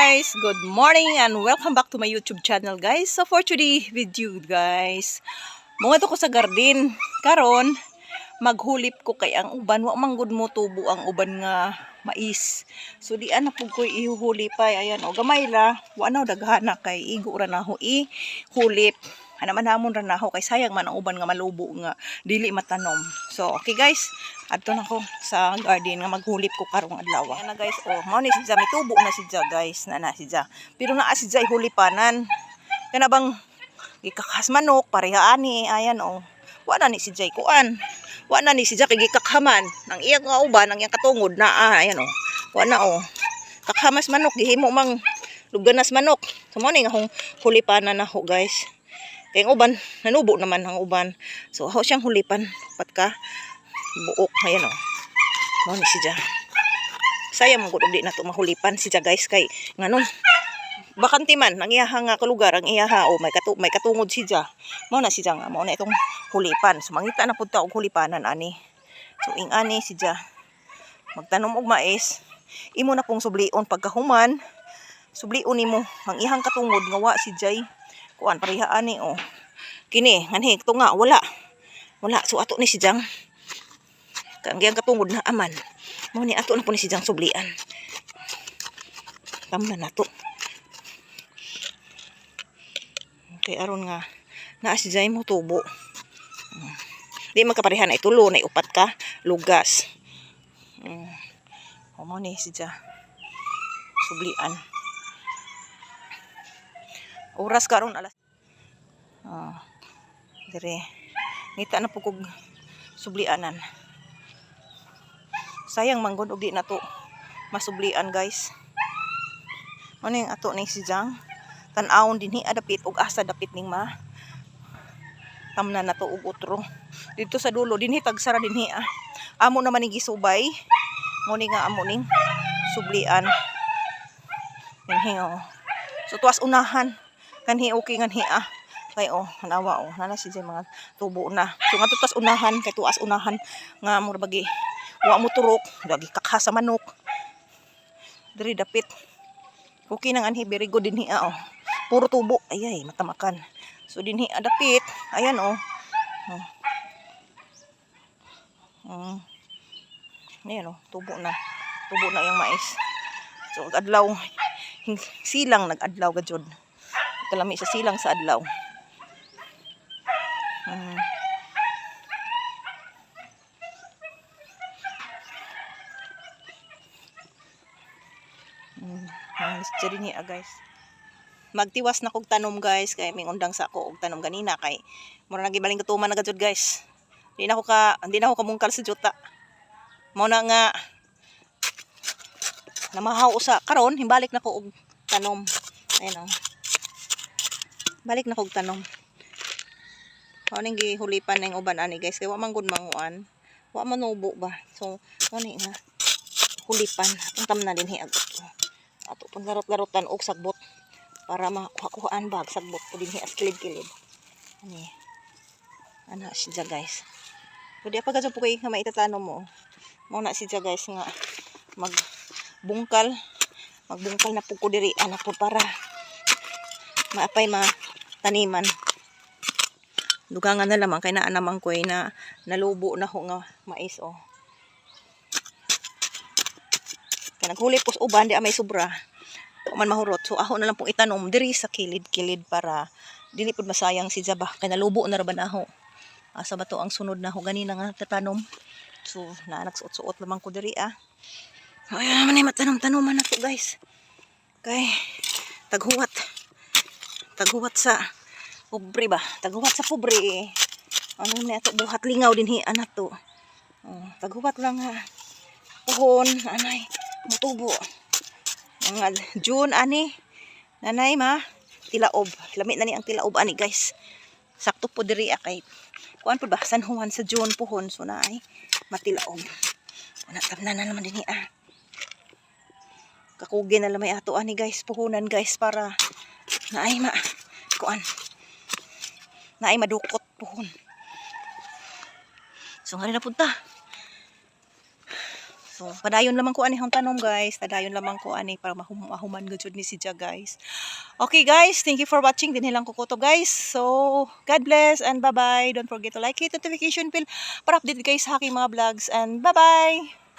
guys, good morning and welcome back to my YouTube channel guys. So for today video guys, mga ko sa garden. Karon maghulip ko kay ang uban wa manggod mo tubo ang uban nga mais. So di ana pug ko ihuhuli pa ayan o gamay la wa na daghana kay igo ra na ho i hulip. Ana man namon ra na ho kay sayang man ang uban nga malubo nga dili matanom. So okay guys, adto na ko sa garden nga maghulip ko karong adlaw. Na guys, oh, mao ni si may tubo na si guys, na na si Pero naa si Jai hulipanan. Kana bang gikakas manok pareha ani ayan oh. Wa na ni si Jai kuan. Wa na ni si Jai kay gikakhaman nang iyang nga uban nang iyang katungod na ah, ayan oh. Wa na oh. Kakhamas manok gihimo mang luganas manok. So mao ni nga hulipanan na ho guys. Kaya uban, nanubo naman ang uban. So, ako siyang hulipan. Pat ka, buok. Ayan o. Mo ni si Ja. Sayang mo di na to mahulipan si Ja guys. Kay, nga nung, bakanti man, ang iyaha nga kalugar, ang iyaha, o may, katu may katungod si Ja. Mo na si Ja nga, mo na itong hulipan. So, mangita na punta og hulipanan, ani. So, ing ani si Ja. Magtanom og mais. Imo na pong sublion pagkahuman. Sublion nimo ang ihang katungod nga wa si Jay kuan pareha ani oh. Kini nganhi to nga wala. Wala so ato ni si Jang. Kangyang katungod na aman. Mo ni ato na po ni si Jang sublian. Tamna na to okay aron nga naa si Jay mo tubo. Hmm. di magkapareha na itulo na upat ka lugas. Mm. o mo ni si Jang sublian oras karon alas. Oh dire. Ngita na pugog sublianan. Sayang manggod og di na to masublian guys. Ano yung ato ni si Jang? Tan-awon dinhi adapit og asa dapit ning ma. Tamna na to og utro. Dito sa dulo dinhi tagsara dinhi ah amo naman ning gisubay. Mo ni nga amo ning sublian. Dinhi oh. So tuwas unahan kanhi okay nganhi ah. Kay oh hanawa oh. Nana si mga tubo na. So nga tutas unahan kay tuas unahan nga mo bagi. Wa mo turok lagi kakha sa manok. Diri dapit. Okay nang anhi very good dinhi ah oh. Puro tubo. Ayay matamakan. So dinhi ah, dapit. Ayan oh. Oh. Mm. ayan oh tubo na. Tubo na yung mais. So adlaw. Silang nag-adlaw gajud kalami sa silang sa adlaw. Hmm. Hmm. Ang diri ni guys. Magtiwas na kog tanom guys kay may undang sa ako og tanom ganina kay mura nagibaling katuman na gajud guys. Di na ako ka hindi na ako kamungkal sa juta. Mao na nga namahaw usa karon himbalik na ko og tanom. Ayun oh balik na kog tanom ano ning gihulipan ng uban ani guys. Kay wa man gud manguan. Wa man ubo ba? So ano nga hulipan. Atong tamna din hi agot ato pang garot-garotan og sagbot. Para makuhaan bag sagbot ko din hi as kilid-kilid. Ani. Ana siya guys. Pwede pa gadyo po kay nga maitatanom mo. Mo na siya guys nga magbungkal. Magbungkal na po ko diri ana po para maapay ma taniman. Dugangan na lamang kay naa naman ko na nalubo na ho nga mais oh. Kay naghuli pos uban di may sobra. Man mahurot. So ako na lang pong itanom diri sa kilid-kilid para dili pud masayang si Jaba kay nalubo na ra ba naho asa ba to ang sunod na ho? Ganina nga tatanom. So na nagsuot-suot lamang ko diri ah. Ay naman ay matanom-tanoman na to guys. Kay taghuwat taghuwat sa pobre ba? Taghuwat sa pobre ano na ito buhat lingaw din hi anak to. Oh, taghuwat lang ha. Puhon anay mutubo. Mga June ani. Nanay ma. Tilaob. Lamit na ni ang tilaob ani guys. Sakto po diri kay kuan po ba? San Juan sa June puhon. So na ay matilaob. Natamnan na naman din hi ah kakugi na lamay ato ani guys puhunan guys para naay ma kuan naay madukot pohon so nga na punta So, padayon lamang ko ani hang tanom guys. Padayon lamang ko ani para mahum mahuman gud ni si Ja guys. Okay guys, thank you for watching. Din lang ko kutob guys. So, God bless and bye-bye. Don't forget to like, hit notification bell para update guys sa aking mga vlogs and bye-bye.